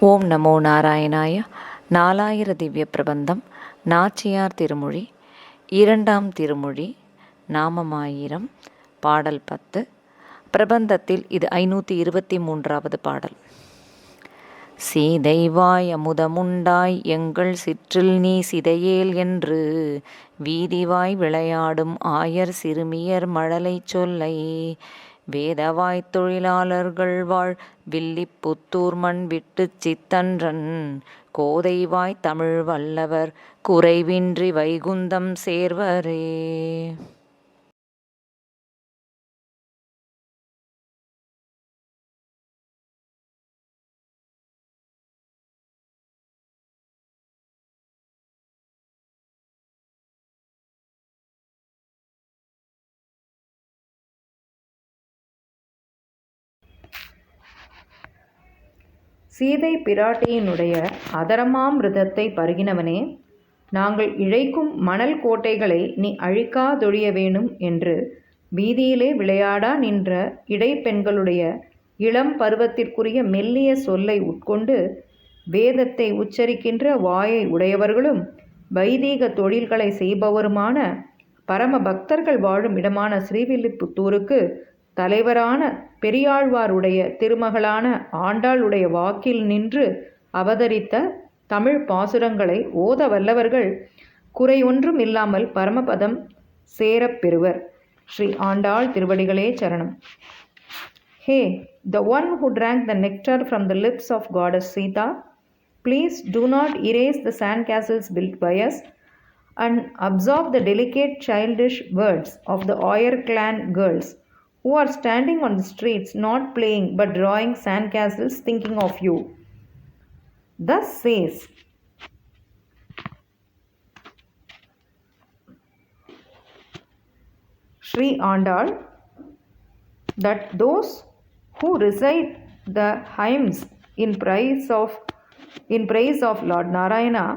ஓம் நமோ நாராயணாய. நாலாயிர திவ்ய பிரபந்தம். நாச்சியார் திருமொழி. இரண்டாம் திருமொழி. நாமமாயிரம். பாடல் பத்து. பிரபந்தத்தில் இது ஐநூற்றி இருபத்தி மூன்றாவது பாடல். சீதைவாய் அமுதமுண்டாய் எங்கள் சிற்றில் நீ சிதையேல் என்று. வீதிவாய் விளையாடும் ஆயர் சிறுமியர் மழலை சொல்லை. வேதவாய் தொழிலாளர்கள் வாழ் வில்லிப்புத்தூர் மண் விட்டுச் சித்தன்றன். கோதைவாய் தமிழ் வல்லவர் குறைவின்றி வைகுந்தம் சேர்வரே. சீதை பிராட்டியினுடைய அதரமாமிருதத்தை பருகினவனே நாங்கள் இழைக்கும் மணல் கோட்டைகளை நீ அழிக்காதொழிய வேணும் என்று வீதியிலே விளையாடா நின்ற இடைப்பெண்களுடைய இளம் பருவத்திற்குரிய மெல்லிய சொல்லை உட்கொண்டு வேதத்தை உச்சரிக்கின்ற வாயை உடையவர்களும் வைதீக தொழில்களை செய்பவருமான பரம பக்தர்கள் வாழும் இடமான ஸ்ரீவில்லிபுத்தூருக்கு தலைவரான பெரியாழ்வாருடைய திருமகளான ஆண்டாளுடைய வாக்கில் நின்று அவதரித்த தமிழ் பாசுரங்களை ஓத வல்லவர்கள் குறையொன்றும் இல்லாமல் பரமபதம் சேரப்பெறுவர் ஸ்ரீ ஆண்டாள் திருவடிகளே சரணம். Hey the one who drank the nectar from the lips of gods Sita please do not erase the sand castles built by us and absorb the delicate childish words of the Oyer clan girls. Who are standing on the streets not playing but drawing sandcastles thinking of you. Thus says Sri Andal that those who recite the hymns in praise of in praise of Lord Narayana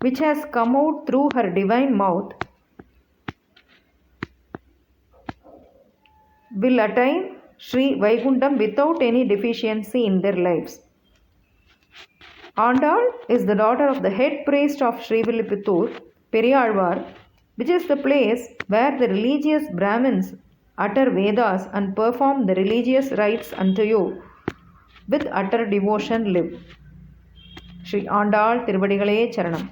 which has come out through her divine mouth will attain Sri Vaikuntham without any deficiency in their lives. Andal is the daughter of the head priest of Sri Villiputtur, Periyalvar, which is the place where the religious Brahmins utter Vedas and perform the religious rites unto you with utter devotion live. Sri Andal திருவடிகளே சரணம்